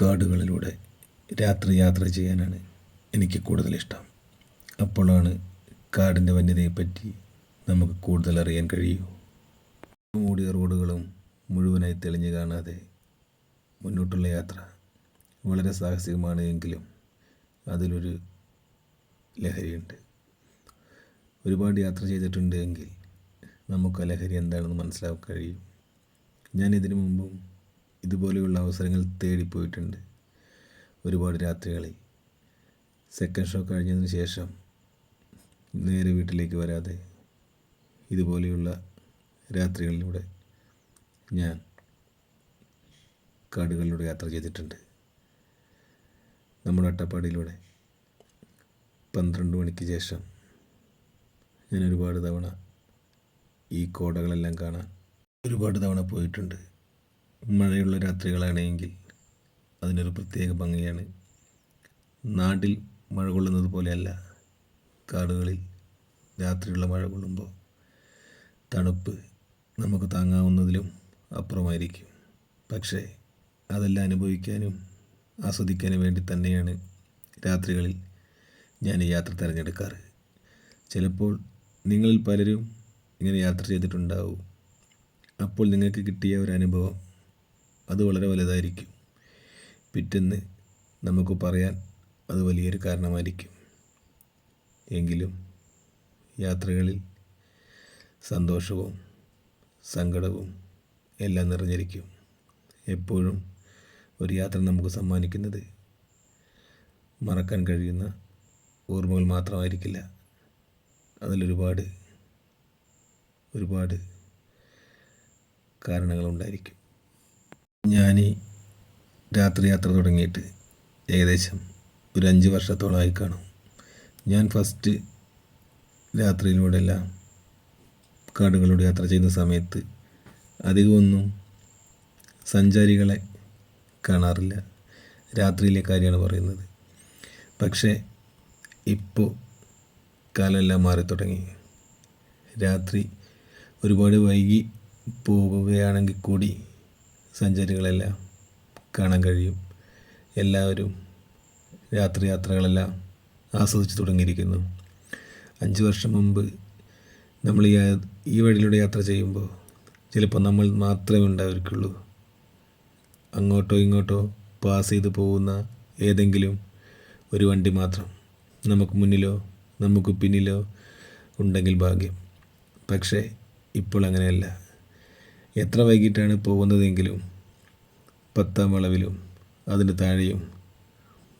കാടുകളിലൂടെ രാത്രി യാത്ര ചെയ്യാനാണ് എനിക്ക് കൂടുതൽ ഇഷ്ടം അപ്പോഴാണ് കാടിന്റെ വന്യതയെപ്പറ്റി നമുക്ക് കൂടുതൽ അറിയാൻ കഴിയൂ. മൂടിയ റോഡുകളും മുഴുവനായി തെളിഞ്ഞു കാണാതെ മുന്നോട്ടുള്ള യാത്ര വളരെ സാഹസികമാണ് എങ്കിലും അതിലൊരു ലഹരിയുണ്ട്. ഒരുപാട് യാത്ര ചെയ്തിട്ടുണ്ട് എങ്കിൽ നമുക്ക് ആ ലഹരി എന്താണെന്ന് മനസ്സിലാക്കാൻ കഴിയും. ഞാൻ ഇതിനു മുമ്പും ഇതുപോലെയുള്ള അവസരങ്ങൾ തേടിപ്പോയിട്ടുണ്ട്. ഒരുപാട് രാത്രികളിൽ സെക്കൻഡ് ഷോ കഴിഞ്ഞതിന് ശേഷം നേരെ വീട്ടിലേക്ക് വരാതെ ഇതുപോലെയുള്ള രാത്രികളിലൂടെ ഞാൻ കാടുകളിലൂടെ യാത്ര ചെയ്തിട്ടുണ്ട്. നമ്മുടെ അട്ടപ്പാടിയിലൂടെ പന്ത്രണ്ട് മണിക്ക് ശേഷം ഞാൻ ഒരുപാട് തവണ ഈ കോടകളെല്ലാം കാണാൻ ഒരുപാട് തവണ പോയിട്ടുണ്ട്. മഴയുള്ള രാത്രികളാണെങ്കിൽ അതിനൊരു പ്രത്യേക ഭംഗിയാണ്. നാട്ടിൽ മഴ കൊള്ളുന്നത് പോലെയല്ല. കാടുകളിൽ രാത്രിയുള്ള മഴ കൊള്ളുമ്പോൾ തണുപ്പ് നമുക്ക് താങ്ങാവുന്നതിലും അപ്പുറമായിരിക്കും. പക്ഷേ അതെല്ലാം അനുഭവിക്കാനും ആസ്വദിക്കാനും വേണ്ടി തന്നെയാണ് രാത്രികളിൽ ഞാൻ ഈ യാത്ര തിരഞ്ഞെടുക്കാറ്. ചിലപ്പോൾ നിങ്ങളിൽ പലരും ഇങ്ങനെ യാത്ര ചെയ്തിട്ടുണ്ടാവും. അപ്പോൾ നിങ്ങൾക്ക് കിട്ടിയ ഒരു അനുഭവം അത് വളരെ വലുതായിരിക്കും. പിറ്റെന്ന് നമുക്ക് പറയാൻ അത് വലിയൊരു കാരണമായിരിക്കും. എങ്കിലും യാത്രകളിൽ സന്തോഷവും സങ്കടവും എല്ലാം നിറഞ്ഞിരിക്കും. എപ്പോഴും ഒരു യാത്ര നമുക്ക് സമ്മാനിക്കുന്നത് മറക്കാൻ കഴിയുന്ന ഓർമ്മകൾ മാത്രമായിരിക്കില്ല. അതിലൊരുപാട് ഒരുപാട് കാരണങ്ങളുണ്ടായിരിക്കും ഞാൻ രാത്രി യാത്ര തുടങ്ങിയിട്ട് ഏകദേശം ഒരു അഞ്ച് വർഷത്തോളമായി കാണും. ഞാൻ ഫസ്റ്റ് രാത്രിയിലൂടെ എല്ലാം കാടുകളിലൂടെ യാത്ര ചെയ്യുന്ന സമയത്ത് അധികമൊന്നും സഞ്ചാരികളെ കാണാറില്ല. രാത്രിയിലെ കാര്യമാണ് പറയുന്നത്. പക്ഷേ ഇപ്പോൾ കാലമെല്ലാം മാറി തുടങ്ങി. രാത്രി ഒരുപാട് വൈകി പോവുകയാണെങ്കിൽ കൂടി സഞ്ചാരികളെല്ലാം കാണാൻ കഴിയും. എല്ലാവരും രാത്രി യാത്രകളെല്ലാം ആസ്വദിച്ച് തുടങ്ങിയിരിക്കുന്നു. അഞ്ച് വർഷം മുമ്പ് നമ്മൾ ഈ ഈ വഴിയിലൂടെ യാത്ര ചെയ്യുമ്പോൾ ചിലപ്പോൾ നമ്മൾ മാത്രമേ ഉണ്ടായിരിക്കുള്ളൂ. അങ്ങോട്ടോ ഇങ്ങോട്ടോ പാസ് ചെയ്ത് പോകുന്ന ഏതെങ്കിലും ഒരു വണ്ടി മാത്രം നമുക്ക് മുന്നിലോ നമുക്ക് പിന്നിലോ ഉണ്ടെങ്കിൽ ഭാഗ്യം. പക്ഷേ ഇപ്പോൾ അങ്ങനെയല്ല. എത്ര വൈകിട്ടാണ് പോകുന്നതെങ്കിലും പത്താം വളവിലും അതിന് താഴെയും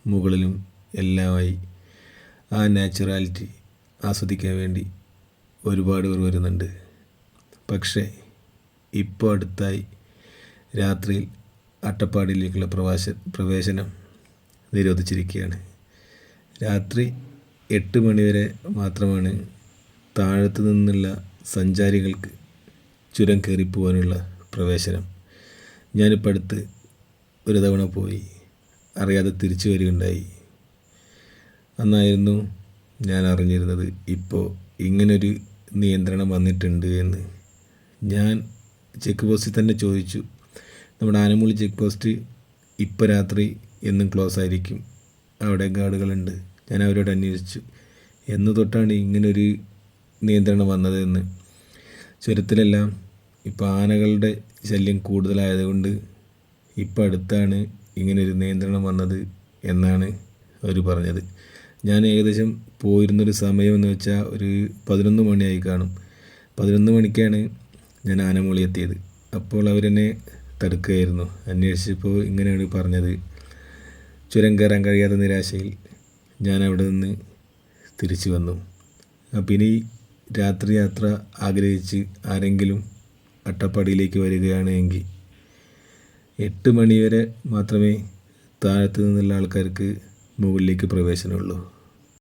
മുകളിലും എല്ലാമായി ആ നാച്ചുറാലിറ്റി ആസ്വദിക്കാൻ വേണ്ടി ഒരുപാട് പേർ വരുന്നുണ്ട്. പക്ഷേ ഇപ്പോൾ അടുത്തായി രാത്രിയിൽ അട്ടപ്പാടിയിലേക്കുള്ള പ്രവാസ പ്രവേശനം നിരോധിച്ചിരിക്കുകയാണ്. രാത്രി എട്ട് മണിവരെ മാത്രമാണ് താഴത്തു നിന്നുള്ള സഞ്ചാരികൾക്ക് ചുരം കയറിപ്പോവാനുള്ള പ്രവേശനം. ഞാനിപ്പോൾ അടുത്ത് ഒരു തവണ പോയി. അറിയാതെ തിരിച്ചു വരികയുണ്ടായി. അന്നായിരുന്നു ഞാൻ അറിഞ്ഞിരുന്നത് ഇപ്പോൾ ഇങ്ങനൊരു നിയന്ത്രണം വന്നിട്ടുണ്ട് എന്ന്. ഞാൻ ചെക്ക് പോസ്റ്റിൽ തന്നെ ചോദിച്ചു. നമ്മുടെ ആനമൂളി ചെക്ക് പോസ്റ്റ് ഇപ്പോൾ രാത്രി എന്നും ക്ലോസ് ആയിരിക്കും. അവിടെ ഗാർഡുകളുണ്ട്. ഞാൻ അവരോട് അന്വേഷിച്ചു. എന്ന് തൊട്ടാണ് ഇങ്ങനൊരു നിയന്ത്രണം വന്നതെന്ന് ചുരത്തിലെല്ലാം ഇപ്പോൾ ആനകളുടെ ശല്യം കൂടുതലായതുകൊണ്ട് ഇപ്പം അടുത്താണ് ഇങ്ങനൊരു നിയന്ത്രണം വന്നത് എന്നാണ് അവർ പറഞ്ഞത്. ഞാൻ ഏകദേശം പോയിരുന്നൊരു സമയം എന്ന് വെച്ചാൽ ഒരു പതിനൊന്ന് മണിയായി കാണും. പതിനൊന്ന് മണിക്കാണ് ഞാൻ ആനമൂളി എത്തിയത്. അപ്പോൾ അവരെന്നെ തടുക്കുകയായിരുന്നു. അന്വേഷിച്ചപ്പോൾ ഇങ്ങനെയാണ് പറഞ്ഞത്. ചുരം കയറാൻ കഴിയാത്ത നിരാശയിൽ ഞാൻ അവിടെ നിന്ന് തിരിച്ചു വന്നു. അപ്പം ഇനി രാത്രി യാത്ര ആഗ്രഹിച്ച് ആരെങ്കിലും അട്ടപ്പാടിയിലേക്ക് വരികയാണ് എങ്കിൽ എട്ട് മണിവരെ മാത്രമേ താഴത്ത് നിന്നുള്ള ആൾക്കാർക്ക് മുകളിലേക്ക് പ്രവേശനമുള്ളൂ.